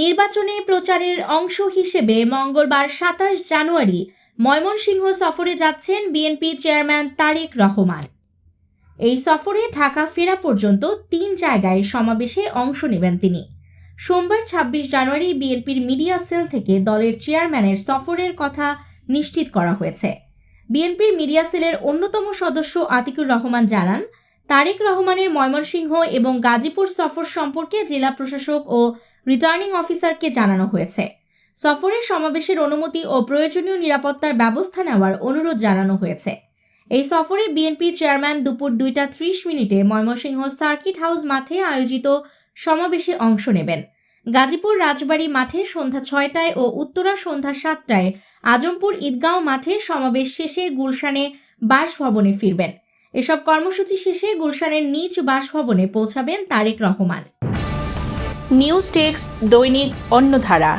নির্বাচনে প্রচারের অংশ হিসেবে মঙ্গলবার সাতাশ জানুয়ারি ময়মনসিংহ সফরে যাচ্ছেন বিএনপি চেয়ারম্যান তারেক রহমান। এই সফরে ঢাকা ফেরা পর্যন্ত তিন জায়গায় সমাবেশে অংশ নেবেন তিনি। সোমবার ছাব্বিশ জানুয়ারি বিএনপির মিডিয়া সেল থেকে দলের চেয়ারম্যানের সফরের কথা নিশ্চিত করা হয়েছে। বিএনপির মিডিয়া সেলের অন্যতম সদস্য আতিকুর রহমান জানান তারেক রহমানের ময়মনসিংহ এবং গাজীপুর সফর সম্পর্কে জেলা প্রশাসক ও রিটার্নিং অফিসারকে জানানো হয়েছে। সফরের সমাবেশের অনুমতি ও প্রয়োজনীয় নিরাপত্তার ব্যবস্থা নেওয়ার অনুরোধ জানানো হয়েছে। এই সফরে বিএনপি চেয়ারম্যান দুপুর দুইটা ত্রিশ মিনিটে ময়মনসিংহ সার্কিট হাউস মাঠে আয়োজিত সমাবেশে অংশ নেবেন। গাজীপুর রাজবাড়ী মাঠে সন্ধ্যা ছয়টায় ও উত্তরা সন্ধ্যা সাতটায় আজমপুর ঈদগাঁও মাঠে সমাবেশ শেষে গুলশানে বাসভবনে ফিরবেন। এসব কর্মসূচি শেষে গুলশানের নিজ বাসভবনে পৌঁছাবেন তারেক রহমান। নিউজ টেক্স দৈনিক অন্যধারা।